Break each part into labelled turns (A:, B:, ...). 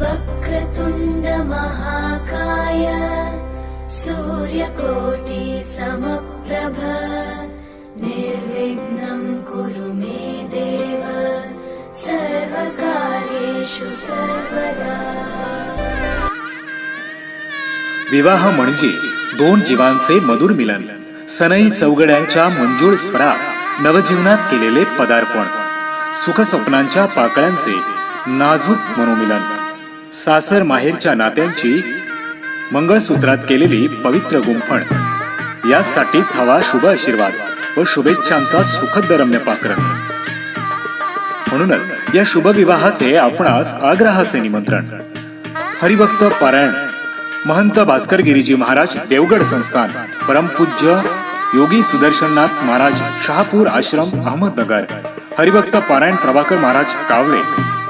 A: वक्रतुण्ड महाकाय सूर्यकोटि समप्रभ। निर्विघ्नम् कुरु मे देव सर्वकार्येषु सर्वदा।
B: विवाह म्हणजे दोन जीवांचे मधुर मिलन सनई चौघड्यांच्या मंजूळ स्वरात नवजीवनात केलेले पदार्पण सुखस्वप्नांच्या पाकळ्यांचे नाजूक मनोमिलन. सासर माहेरच्या नात्यांची मंगळसूत्रात केलेली पवित्र गुंफण. यासाठीच हवा शुभ आशीर्वाद व शुभेच्छांचा सुखद रम्य पाकरण म्हणूनच या शुभ विवाहाचे आपणास आग्रहाचे निमंत्रण. हरिभक्त पारायण महंत भास्कर गिरीजी महाराज देवगड संस्थान परमपूज्य योगी सुदर्शननाथ महाराज शहापूर आश्रम अहमदनगर हरिभक्त पारायण प्रभाकर महाराज कावळे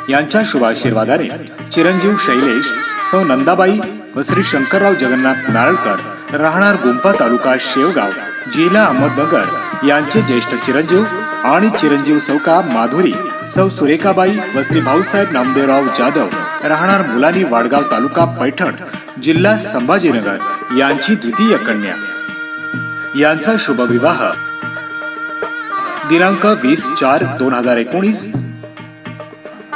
B: यांच्या शुभाशीर्वादाने चिरंजीव शैलेश सौ नंदाबाई व श्री शंकरराव जगन्नाथ नारळकर राहणार गुंपा तालुका शेवगाव जिल्हा अहमदनगर. यांचे ज्येष्ठ चिरंजीव आणि चिरंजीव सौका माधुरी सौ सुरेखाबाई व श्री भाऊसाहेब नामदेवराव जाधव राहणार मुलानी वाडगाव तालुका पैठण जिल्हा संभाजीनगर. यांची द्वितीय कन्या. यांचा शुभविवाह. दिनांक वीस चार दोन हजार एकोणीस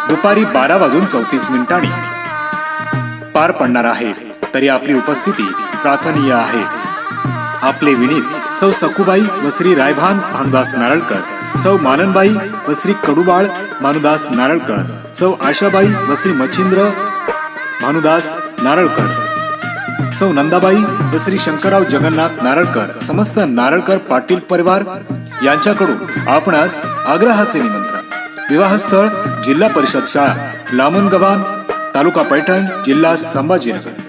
B: दुपारी बारा वाजून चौतीस मिनिटांनी. पार पडणार आहे तरी आपली उपस्थिती प्रार्थनीय आहे. आपले विनीत सौ सखुबाई व श्री रायभान भानुदास नारळकर सौ माननबाई व श्री कडुबाळ भानुदास नारळकर सौ आशाबाई व श्री मच्छिंद्र भानुदास नारळकर सौ नंदाबाई व श्री शंकरराव जगन्नाथ नारळकर समस्त नारळकर पाटील परिवार यांच्याकडून आपणास आग्रहाचे निमंत्रण. विवाहस्थळ जिल्हा परिषद शाळा लामणगव्हाण तालुका पैठण जिल्हा संभाजीनगर.